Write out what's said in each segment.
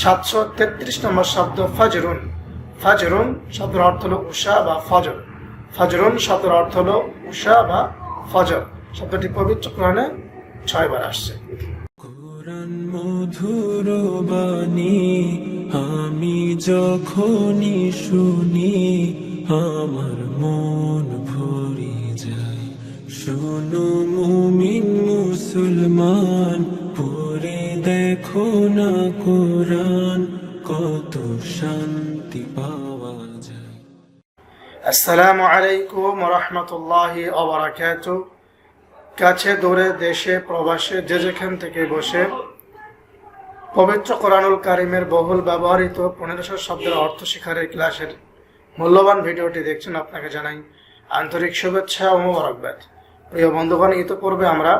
সাতশো তেত্রিশ নম্বর শব্দ ফজরুন। ফজরুন শব্দের অর্থ হলো উষা বা ফজর। ফজরুন শব্দের অর্থ হলো উষা বা ফজর। শব্দটি পবিত্র কোরআনে ছয়বার আসছে। কোরআন মধুর বাণী, আমি যখনই শুনি, আমার মন ভরে যায়। শোনো মুমিন মুসলমান দেখো না কোরআন, কত শান্তি পাওয়া যায়। আসসালামু আলাইকুম রহমতুল্লাহ ওবরাকাত কাছে দূরে দেশে প্রবাসে যে যেখান থেকে বসে, পবিত্র কোরআনুল কারিমের বহুল ব্যবহৃত পনেরোশো শব্দের অর্থ শিখারের ক্লাসের মূল্যবান ভিডিওটি দেখছেন আপনাকে জানাই আন্তরিক শুভেচ্ছা ও মোবারকবাদ। প্রিয় বন্ধুগণ, ইতিপূর্বে আমরা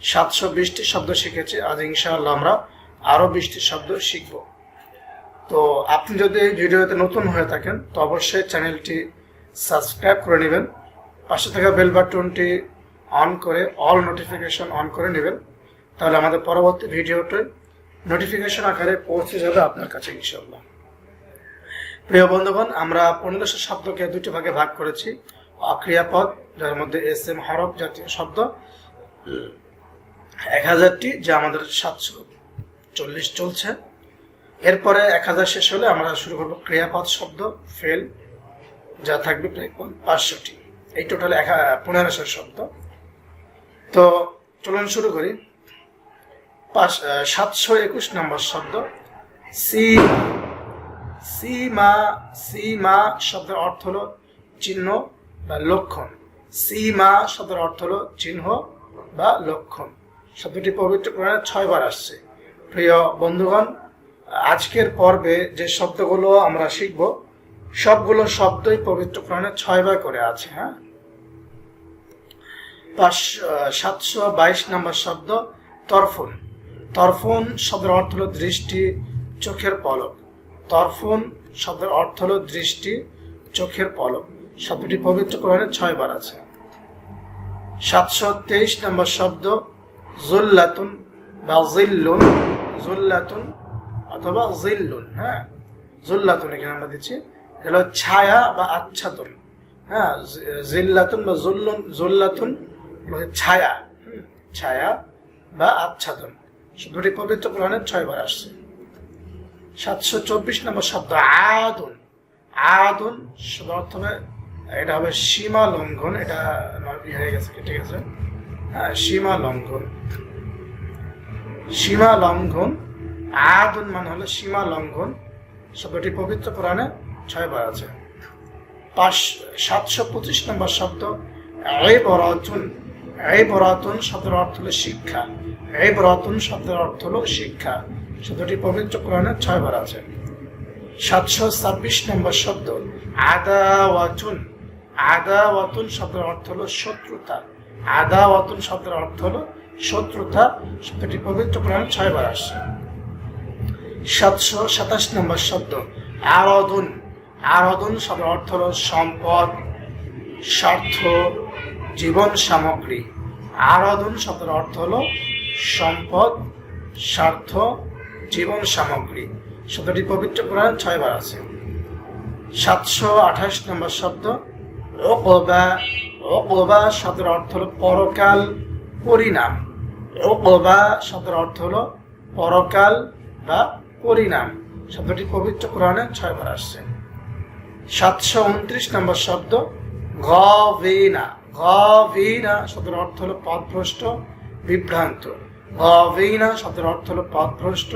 সাতশো বিশটি শব্দ শিখেছি। আজ ইনশাআল্লাহ আমরা আরও বিশটি শব্দ শিখব। তো আপনি যদি ভিডিওতে নতুন হয়ে থাকেন, তো অবশ্যই চ্যানেলটি সাবস্ক্রাইব করে নেবেন। পাশে থাকা বেল বাটনটি অন করে, অল নোটিফিকেশন অন করে নেবেন। তাহলে আমাদের পরবর্তী ভিডিওটি নোটিফিকেশন আকারে পৌঁছে যাবে আপনার কাছে ইনশাল্লাহ প্রিয় বন্ধুগণ, আমরা পনেরোশো শব্দকে দুটি ভাগে ভাগ করেছি। অক্রিয়াপদ, যার মধ্যে এস এম হরফ জাতীয় শব্দ, এক হাজারটি, যা আমাদের সাতশো। চল্লিশ চলছে। এরপরে এক হাজার শেষ হলে আমরা শুরু করব ক্রিয়াপদ শব্দ ফেল যা থাকবে প্রায় পাঁচশোটি এই টোটাল এক পনেরোশো শব্দ। তো চলুন শুরু করি। পাঁচ সাতশো একুশ নম্বর শব্দ। সীমা সীমা সীমা শব্দের অর্থ হলো চিহ্ন বা লক্ষণ। সীমা শব্দের অর্থ হলো চিহ্ন বা লক্ষণ। শব্দটি পবিত্র কোরআনে ছয়বার আসছে। প্রিয় বন্ধুগণ, আজকের পর্বে যে শব্দগুলো আমরা শিখব, সবগুলো শব্দই পবিত্র কোরআনে ছয়বার করে আছে হ্যাঁ? সাতশো বাইশ নম্বর শব্দ, তরফুন। তরফুন শব্দের অর্থ হলো দৃষ্টি, চোখের পলক। তরফুন শব্দের অর্থ হল দৃষ্টি, চোখের পলক। শব্দটি পবিত্র কোরআনে ছয়বার আছে। সাতশো তেইশ নম্বর শব্দ, জুল্লাতুন বা জিল্লুন। জুল্লাতুন অথবা জিল্লুন হ্যাঁ? জুল্লাতুন এখানে আমরা দিচ্ছি। এটা হলো ছায়া বা আচ্ছাদন হ্যাঁ? জিল্লাতুন বা জুল্লুন জুল্লাতুন মানে ছায়া ছায়া বা আচ্ছাদন। শব্দটি পবিত্র কোরআনের ছয়বার আসছে। সাতশো চব্বিশ নম্বর শব্দ, আদুন। আদুন শব্দ এটা হবে সীমা লঙ্ঘন এটা আমার ই হয়ে গেছে, কেটে গেছে। হ্যাঁ সীমা লঙ্ঘন সীমা লঙ্ঘন আদুন মানে হলো সীমা লঙ্ঘন, শব্দটি পবিত্র কোরআনে ছয়বার আছে। পাঁচ, সাতশো পঁচিশ নম্বর শব্দ এই বরাতুন এই বরাতুন শব্দের অর্থ হলো শিক্ষা এই বরাতুন শব্দের অর্থ হলো শিক্ষা, শব্দটি পবিত্র কোরআনে ছয়বার আছে। সাতশো ছাব্বিশ নম্বর শব্দ, আদাওয়াতুন আদাওয়াতুন শব্দের অর্থ হলো শত্রুতা, আদাওয়াতুন শব্দের অর্থ হলো শত্রুতা, শব্দটি পবিত্র কোরআনে ছয়বার আসছে। সাতশো সাতাশ নম্বর শব্দ, আরাধন। আরাধন শব্দের অর্থ হল সম্পদ, স্বার্থ, জীবন সামগ্রী। আরাধন শব্দের অর্থ হল সম্পদ, স্বার্থ, জীবন সামগ্রী। শব্দটি পবিত্র কোরআন ছয়বার আছে। সাতশো আঠাশ নম্বর শব্দ, ওকবা। ওকবা শব্দের অর্থ হল পরকাল পরিণাম। ওকবা শব্দের অর্থ হল পরকাল বা পরিণাম। শব্দটি পবিত্র কোরআনে ছয়বার আসছে। সাতশো উনত্রিশ নম্বর শব্দ গভিনা গভিনা শব্দের অর্থ হলো পথভ্রষ্ট, বিভ্রান্ত। গভিনা শব্দের অর্থ হলো পথভ্রষ্ট,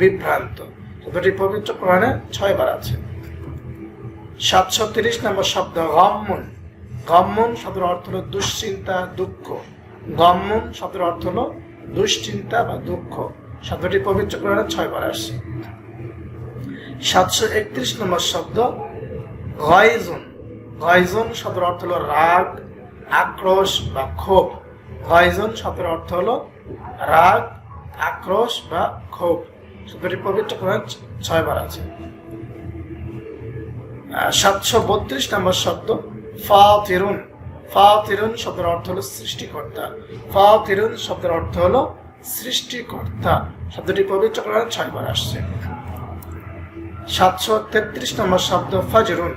বিভ্রান্ত। শব্দটি পবিত্র কোরআনে ছয়বার আছে। সাতশো তিরিশ নম্বর শব্দ গম্মন গম্মন শব্দের অর্থ হলো দুশ্চিন্তা, দুঃখ। গম্মন শব্দের অর্থ হলো দুশ্চিন্তা বা দুঃখ। শব্দটি পবিত্র কোরআনে ছয়বার আসছে। সাতশো একত্রিশ নম্বর শব্দ গয়জন। গয়জন শব্দের অর্থ হলো রাগ, আক্রোশ বা ক্ষোভ। গয়জন শব্দের অর্থ হলো রাগ, আক্রোশ বা ক্ষোভ। শব্দটি পবিত্র কোরআন ছয়বার আছে। সাতশো বত্রিশ নম্বর শব্দ ফা তিরুন ফা শব্দের অর্থ হলো সৃষ্টিকর্তা। ফা শব্দের অর্থ হলো সৃষ্টিকর্তা। শব্দটি পবিত্র কোরআন ছয়বার আসছে। সাতশো তেত্রিশ নম্বর শব্দ ফজরুন।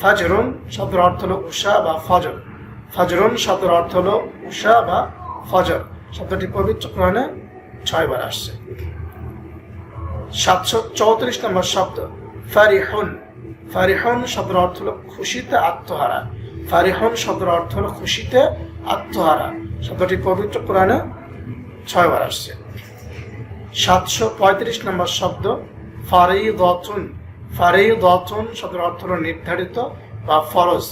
ফজরুন শব্দের অর্থ হলো উষা বা ফজর। ফজরুন শব্দের অর্থ হলো উষা বা ফজর। শব্দটি পবিত্র কোরআনে ছয়বার আসছে। সাতশো চৌত্রিশ নম্বর শব্দ ফারিহুন। ফারিহুন শব্দের অর্থ হলো খুশিতে আত্মহারা। ফারিহুন শব্দের অর্থ হলো খুশিতে আত্মহারা। শব্দটি পবিত্র কোরআনে ছয়বার আসছে। সাতশো পঁয়ত্রিশ নম্বর শব্দ ফারিদতুন। ফারিদতুন শব্দের অর্থ হলো নির্ধারিত বা ফরজ।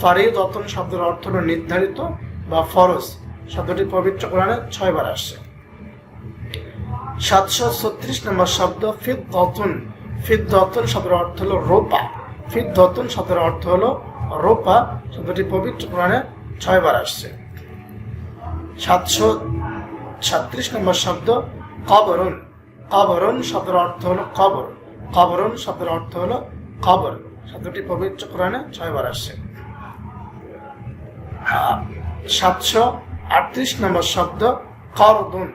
ফারিদতুন শব্দের অর্থ হলো নির্ধারিত বা ফরজ। শব্দটি পবিত্র কোরআনে ছয়বার আসছে। সাতশো ছত্রিশ নম্বর শব্দ ফিদ দতুন ফিদ দতুন শব্দের অর্থ হলো রোপা। ফিদ দতুন শব্দের অর্থ হলো রোপা শব্দটি পবিত্র কোরআনে ছয়বার আসছে। সাতশো ছাত্রিশ নম্বর শব্দ কবরুন। কবরুন শব্দের অর্থ হলো কবর। কবরুন শব্দের অর্থ হলো কবর। শব্দটি পবিত্র কোরআনে ছয়বার আসছে। সাতশো আটত্রিশ নম্বর শব্দ করদুন।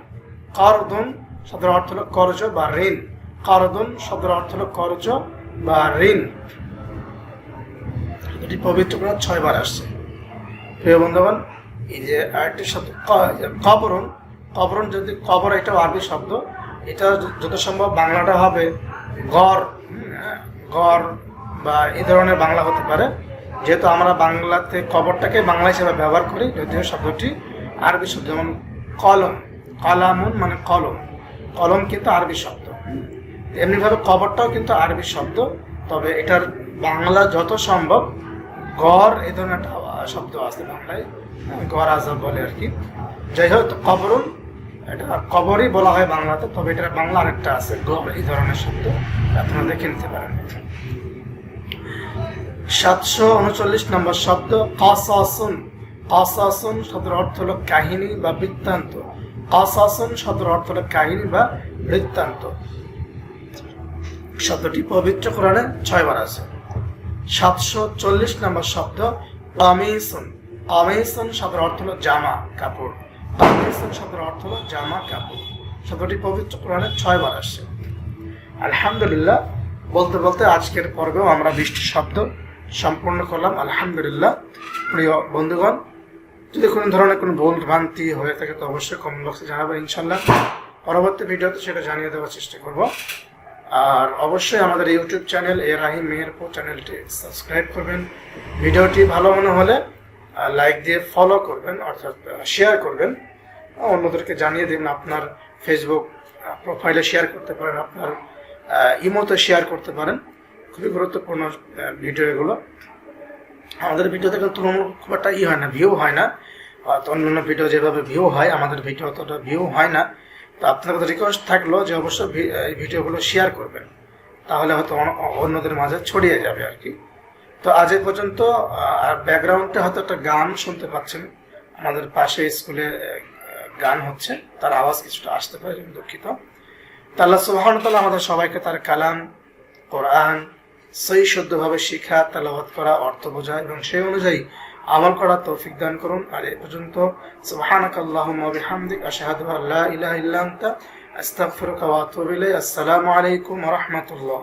করদুন শব্দের অর্থ হলো করজ বা ঋণ। করদুন শব্দের অর্থ হলো করজ বা ঋণ। এটি পবিত্র কোরআন ছয়বার আসছে। প্রিয় বন্ধুগণ এই যে আরেকটি শব্দ কবরণ কবরণ যদি কবর একটা আরবি শব্দ এটা যত সম্ভব বাংলাটা হবে গড় হ্যাঁ, গড় বা এই ধরনের বাংলা হতে পারে। যেহেতু আমরা বাংলাতে কবরটাকে বাংলা হিসেবে ব্যবহার করি যদিও শব্দটি আরবি শব্দ যেমন কলম কলামুন মানে কলম। কলম কিন্তু আরবি শব্দ। এমনিভাবে কবরটাও কিন্তু আরবি শব্দ তবে এটার বাংলা যত সম্ভব গড়, এই ধরনের একটা শব্দ আছে বাংলায়। গড় আজব বলে আর কি। যাই হোক, কবরুন, এটা কবরই বলা হয় বাংলাতে, তবে এটার বাংলা আরেকটা আছে, গড়, এই ধরনের শব্দ। আপনারা দেখে নিতে পারেন। সাতশো উনচল্লিশ নম্বর শব্দ, কাসাসুন। কাসাসুন শব্দের অর্থ হলো কাহিনী বা বৃত্তান্ত। কাসাসুন শব্দের অর্থ হলো কাহিনী বা বৃত্তান্ত। শব্দটি পবিত্র কোরআনে ছয়বার আছে। সাতশো চল্লিশ নম্বর শব্দ কামিসুন কামিসুন শব্দের অর্থ হলো জামা, কাপড়। কামিসুন শব্দের অর্থ হলো জামা, কাপড়। শব্দটি পবিত্র কোরআনে ছয়বার আসছে। আলহামদুলিল্লাহ, বলতে বলতে আজকের পর্বেও আমরা বৃষ্টি শব্দ সম্পূর্ণ করলাম। আলহামদুলিল্লাহ, প্রিয় বন্ধুগণ, যদি কোনো ধরনের কোনো ভুল ভ্রান্তি হয়ে থাকে তো অবশ্যই কমেন্ট বক্সে জানাবেন। ইনশাল্লাহ পরবর্তী ভিডিওতে সেটা জানিয়ে দেওয়ার চেষ্টা করব। আর অবশ্যই আমাদের ইউটিউব চ্যানেল এ রাহিম মেহেরপুর চ্যানেলটি সাবস্ক্রাইব করবেন। ভিডিওটি ভালো মনে হলে লাইক দিয়ে ফলো করবেন, অর্থাৎ শেয়ার করবেন। অন্যদেরকে জানিয়ে দিন আপনার ফেসবুক প্রোফাইলে শেয়ার করতে পারেন, আপনার ইমোতে শেয়ার করতে পারেন। খুবই গুরুত্বপূর্ণ ভিডিও এগুলো। আমাদের ভিডিওতে কিন্তু তুলনামূলক খুব একটা ই হয় না ভিউ হয় না। অন্যান্য ভিডিও যেভাবে ভিউ হয়, আমাদের ভিডিও অতটা ভিউ হয় না। তো আপনাদের কাছে রিকোয়েস্ট থাকল যে অবশ্যই এই ভিডিওগুলো শেয়ার করবেন। তাহলে হয়তো অন্যদের মাঝে ছড়িয়ে যাবে আর কি। তো আজ এ পর্যন্ত আর ব্যাকগ্রাউন্ডে হয়তো একটা গান শুনতে পাচ্ছেন। আমাদের পাশে স্কুলে গান হচ্ছে। তার আওয়াজ কিছুটা আসতে পারে দুঃখিত। তা আল্লাহ সুবহান আমাদের সবাইকে তার কালাম, কোরআন সহি শুদ্ধভাবে শিখা তালাবাত করা, অর্থ বোঝা এবং সেই অনুযায়ী আমল করার তৌফিক দান করুন। আর এ পর্যন্ত আসসালামু আলাইকুম রাহমাতুল্লাহ।